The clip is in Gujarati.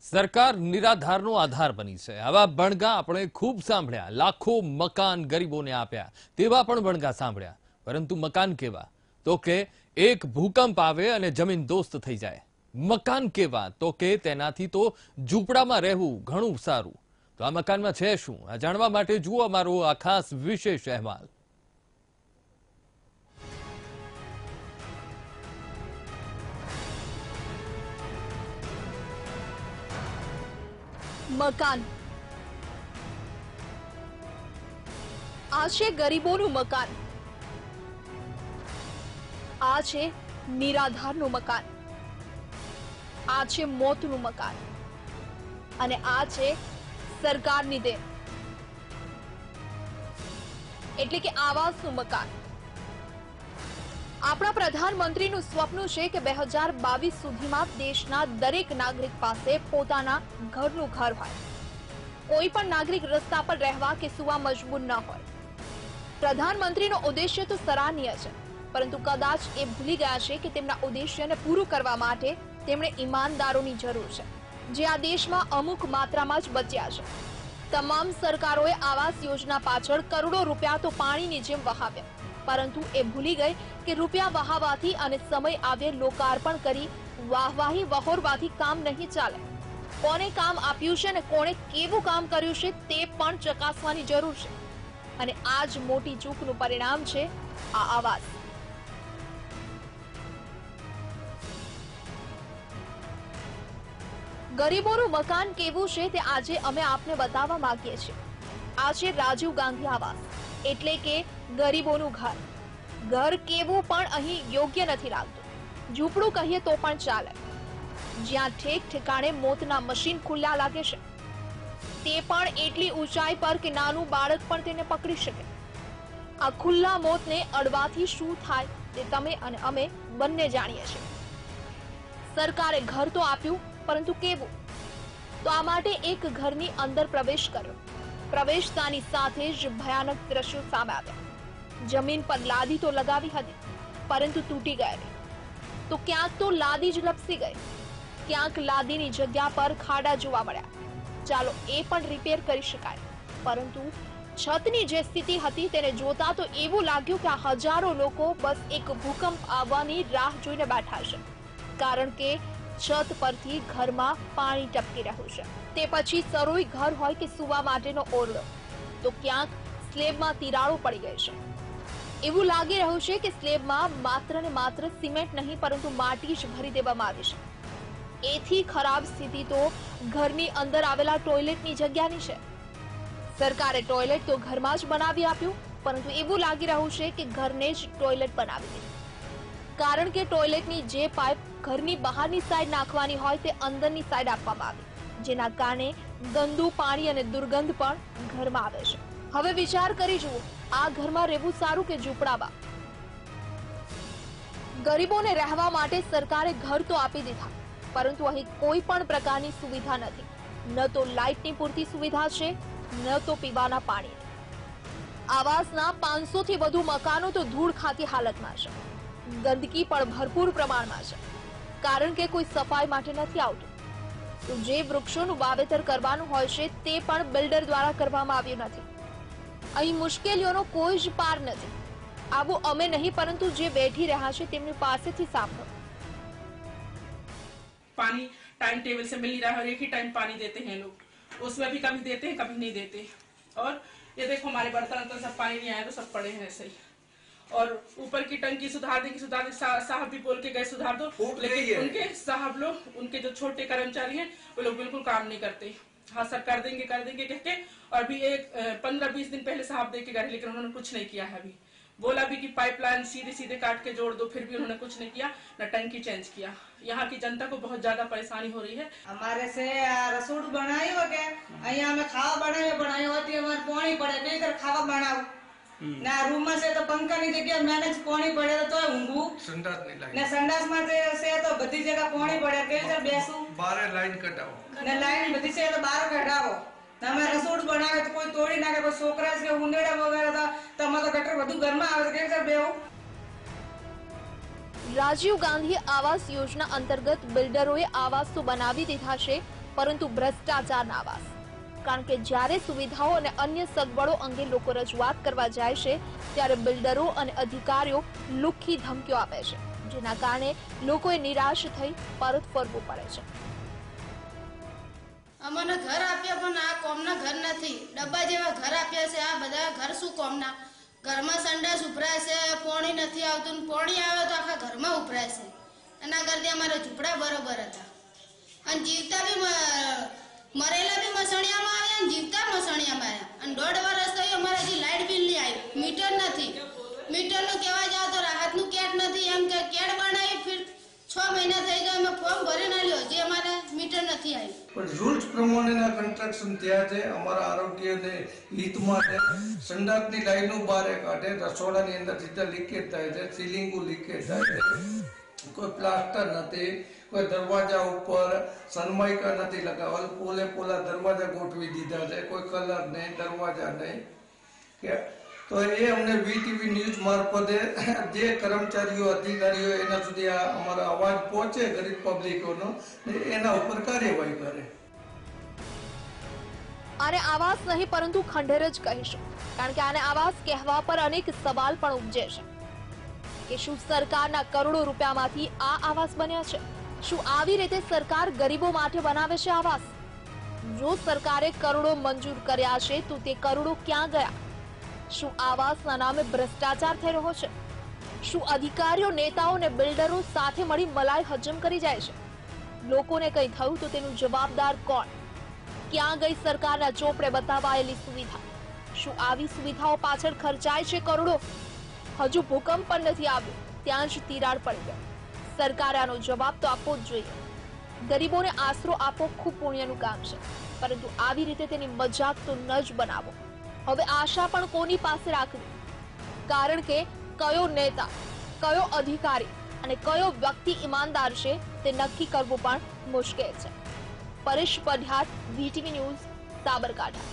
સરકાર નિરાધારનો આધાર બની છે. આવા બણગા આપણે ખૂબ સાંભળ્યા. લાખો મકાન ગરીબોને આપ્યા. તેવા પણ બણગા સાંભળ્યા. પરંતુ મકાન કેવા? તો કે એક ભૂકંપ આવે અને જમીન દોસ્ત થઈ જાય. મકાન કેવા? તો કે તેનાથી તો ઝૂંપડામાં રહેવું ઘણું સારું. તો આ મકાનમાં છે શું? આ જાણવા માટે જુઓ અમારો આ ખાસ વિશેષ અહેવાલ. મકાન. આ છે ગરીબોનું મકાન. આ છે નિરાધારનું મકાન. આ છે મોતનું મકાન. અને આ છે સરકારની દેન. એટલે કે આવાસનું મકાન. આપણા પ્રધાનમંત્રીનું સ્વપ્ન છે કે બે હજાર બાવીસ સુધીમાં દેશના દરેક નાગરિક પાસે પોતાના ઘરનું ઘર હોય. કોઈ પણ નાગરિક રસ્તા પર રહેવા કે સુવા મજબૂર ન હોય. પ્રધાનમંત્રીનો ઉદ્દેશ્ય તો સરાહનીય છે, પરંતુ કદાચ એ ભૂલી ગયા છે કે તેમના ઉદ્દેશ્યને પૂરું કરવા માટે તેમણે ઈમાનદારોની જરૂર છે, જે આ દેશમાં અમુક માત્રામાં જ બચ્યા છે. તમામ સરકારોએ આવાસ યોજના પાછળ કરોડો રૂપિયા તો પાણીની જેમ વહાવ્યા. પરંતુ એ ભૂલી ગઈ કે રૂપિયા વહાવાથી અને સમય આવે લોકાર્પણ કરી વાહવાહી વહોરવાથી કામ નહીં ચાલે. કોને કામ આપ્યું છે અને કોણે કેવું કામ કર્યું છે તે પણ ચકાસવાની જરૂર છે. અને આ જ મોટી ચૂકનું પરિણામ છે આ આવાજ ગરીબોનું મકાન કેવું છે તે આજે અમે આપને બતાવવા માંગીએ છીએ. આજે રાજીવ ગાંધી આવાસ. એટલે કે ગરીબોનું ઘર. ઘર કેવું પણ અહીં યોગ્ય નથી લાગતું. ઝૂંપડું કહીએ તો પણ ચાલે. જ્યાં ઠેક ઠેકાણે મોતના મશીન ખુલ્લા લાગે છે, તે પણ એટલી ઊંચાઈ પર કે નાનું બાળક પણ તેને પકડી શકે. આ ખુલ્લા મોતને અડવાથી શું થાય તે તમે અને અમે બંને જાણીએ છીએ. સરકારે ઘર તો આપ્યું, પરંતુ કેવું? તો આ માટે એક ઘરની અંદર પ્રવેશ કર્યો. પ્રવેશતાની સાથે જ ભયાનક દ્રશ્યો સામે આવ્યા. જમીન પર લાદી તો લગાવી હતી, પરંતુ તૂટી ગયેલી. તો ક્યાંક તો લાદી જ લપસી ગઈ. ક્યાંક લાદીની જગ્યા પર ખાડા જોવા મળ્યા. ચાલો એ પણ રિપેર કરી શકાય. પરંતુ છતની જે સ્થિતિ હતી તેને જોતા તો એવું લાગ્યું કે હજારો લોકો બસ એક ભૂકંપ આવવાની રાહ જોઈને બેઠા છે કારણ કે છત પરથી ઘરમાં પાણી ટપકી રહ્યું છે. તે પછી સરોઈ ઘર હોય કે સુવા માટેનો ઓરડો. તો ક્યાંક સ્લેબમાં તિરાડો પડી ગઈ છે. એવું લાગી રહ્યું છે કે સ્લેબમાં માત્ર ને માત્ર સિમેન્ટ નહીં, પરંતુ માટી જ ભરી દેવામાં આવી છે. એથી ખરાબ સ્થિતિ તો ઘરની અંદર આવેલા ટોયલેટની જગ્યાની છે. સરકારે ટોયલેટ તો ઘરમાં જ બનાવી આપ્યું, પરંતુ એવું લાગી રહ્યું છે કે ઘરને જ ટોયલેટ બનાવી દીધું. કારણ કે ટોયલેટની જે પાઇપ ઘરની બહારની સાઈડ નાખવાની હોય તે અંદરની સાઈડ આપવામાં આવી, જેના કારણે ગંદુ પાણી અને દુર્ગંધ પણ ઘરમાં આવે છે. હવે વિચાર કરી જુઓ, આ ઘરમાં રહેવું સારું કે ઝૂંપડામાં? ગરીબોને રહેવા માટે સરકારે ઘર તો આપી દીધા, પરંતુ અહીં કોઈ પણ પ્રકારની સુવિધા નથી. ન તો લાઇટની પૂરતી સુવિધા છે, ન તો પીવાના પાણી. આવાસના પાંચસો થી વધુ મકાનો તો ધૂળ ખાતી હાલતમાં છે. ગંદકી પણ ભરપૂર પ્રમાણમાં છે કારણ કે કોઈ સફાઈ માટે નથી આવતું તો જે વૃક્ષોનું વાવેતર કરવાનું હોય છે તે પણ બિલ્ડર દ્વારા કરવામાં આવ્યું નથી અહીં મુશ્કેલીઓનો કોઈ જ પાર નથી આવું અમે નહીં પરંતુ જે બેઠી રહ્યા છે તેમની પાસેથી સાંભળો पानी टाइम टेबल से मिल नहीं रहा है और एक ही टाइम पानी देते हैं लोग उसमें भी कभी देते हैं कभी नहीं देते और ये देखो हमारे बर्तन वर्तन सब पानी नहीं आया तो सब पड़े हैं ऐसे ही और ऊपर की टंकी सुधार देंगे सुधार दे सा, साहब भी बोल के गए सुधार तो। दो लेकिन उनके साहब लोग उनके जो छोटे कर्मचारी हैं वो लोग बिल्कुल काम नहीं करते। हाँ सर कर देंगे कर देंगे कह के और अभी एक पंद्रह बीस दिन पहले साहब देख के गए लेकिन उन्होंने कुछ नहीं किया है अभी। बोला भी कि पाइपलाइन सीधे सीधे काट के जोड़ दो फिर भी उन्होंने कुछ नहीं किया न टंकी चेंज किया। यहाँ की जनता को बहुत ज़्यादा परेशानी हो रही है। हमारे से रसोड़ बनाई हो गया यहाँ में खावा बनाए बनाई होती है तो पानी पड़े नहीं तो खावा बनाओ। ને રૂમમાં છે તો પંખાની જગ્યાએ મેનેજ પોણી પડે તો તોય ઊંઘું સંડાસની લાઈન ને સંડાસમાં જે છે તો બધી જગ્યા પોણી પડે. કે રીતે બેસું બારે લાઈન કટાવો ને લાઈન બધી છે તો બાર કઢાવો. તમે રસોડ બનાવે તો કોઈ તોડી નાખે કોઈ છોકરા છે કે ઉંદેડા વગેરે તો તમે તો ગટર બધું ઘરમાં આવે કે રીતે બેવું રાજીવ ગાંધી આવાસ યોજના અંતર્ગત બિલ્ડરોએ આવાસો બનાવી દીધા છે પરંતુ ભ્રષ્ટાચારના આવાસ. કારણ કે જ્યારે સુવિધાઓ અને અન્ય સગવડો અંગે લોકો રજૂઆત કરવા જાય છે, ત્યારે બિલ્ડરો અને અધિકારીઓ લુખ્ખી ધમકીઓ આપે છે, જેના કારણે લોકોએ નિરાશ થઈ પરત ફરવું પડે છે. અમને ઘર આપ્યા પણ આ કોમના ઘર નથી. ડબ્બા જેવા ઘર આપ્યા છે, આ બધા ઘર શું કોમના? ઘરમાં સંડાસ ઉભરાય છે, પોણી નથી આવતું પોણી આવે તો આખા ઘરમાં ઉભરાય છે. એના કરતા અમારા ઝૂંપડા બરોબર હતા. અને જીવતા બી મરેલા બી મસણિયામાં આવ્યા અને જીવતા મસણિયામાં આવ્યા. અને દોઢ વર્ષ થયું અમારે હજી લાઇટ બિલ નહીં આવ્યું. મીટર નથી. મીટરનું કહેવા જાવ તો રાહતનું કેટ નથી. એમ કે કેટ બનાવી ફિર છ મહિના થઈ ગયા અમે ફોર્મ ભરી ના લ્યો જે અમારે મીટર નથી આવ્યું. પણ રૂલ્સ પ્રમાણેના કન્સ્ટ્રક્શન થયા છે. અમારા આરોગ્યને હિતમાં છે. સંડાસની લાઈનો બહાર કાઢે. રસોડાની અંદર સીધા લીકેજ થાય છે. સીલિંગો લીકેજ થાય છે. પ્લાસ્ટર નથી, કોઈ દરવાજા ઉપર સનમાઇકા નથી લગાવેલ પોલે પોલા દરવાજા ગોઠવી દીધા છે, કોઈ કલર નહીં, દરવાજા નહીં. કે તો એ અમને વીટીવી ન્યૂઝ મારફતે જે કર્મચારીઓ, અધિકારીઓ એના સુધી આ અમારો અવાજ પહોંચે ગરીબ પબ્લિકોનો એના ઉપર કાર્યવાહી કરે. આને આવાસ નહીં, પરંતુ ખંડેર જ કહીશું. કારણ કે આને આવાસ કહેવા પર અનેક સવાલ પણ ઉપજે છે. કે શું સરકારના કરોડો રૂપિયામાંથી આ આવાસ બન્યા છે? શું આવી રીતે સરકાર ગરીબો માટે બનાવે છે આવાસ? જો સરકારે કરોડો મંજૂર કર્યા છે, તો તે કરોડો ક્યાં ગયા? શું આવાસના નામે ભ્રષ્ટાચાર થઈ રહ્યો છે? શું અધિકારીઓ, નેતાઓ ને બિલ્ડરો સાથે મળી મલાઈ હજમ કરી જાય છે? લોકોને કંઈ થયું તો તેનું જવાબદાર કોણ? ક્યાં ગઈ સરકારના ચોપડે બતાવાયેલી સુવિધા? શું આવી સુવિધાઓ પાછળ ખર્ચાય છે કરોડો? હજુ ભૂકંપ પણ નથી આવ્યો. ત્યાં જ તિરાડ પડી ગઈ સરકારે આનો જવાબ તો આપવો જ જોઈએ. ગરીબોને આશરો આપવો ખૂબ પુણ્યનું કામ છે. પરંતુ આવી રીતે તેની મજાક તો ન જ બનાવો. હવે આશા પણ કોની પાસે રાખવી? કારણ કે કયો નેતા, કયો અધિકારી અને કયો વ્યક્તિ ઈમાનદાર છે તે નક્કી કરવું પણ મુશ્કેલ છે. Paresh Padhiyar VTV news, Sabarkantha.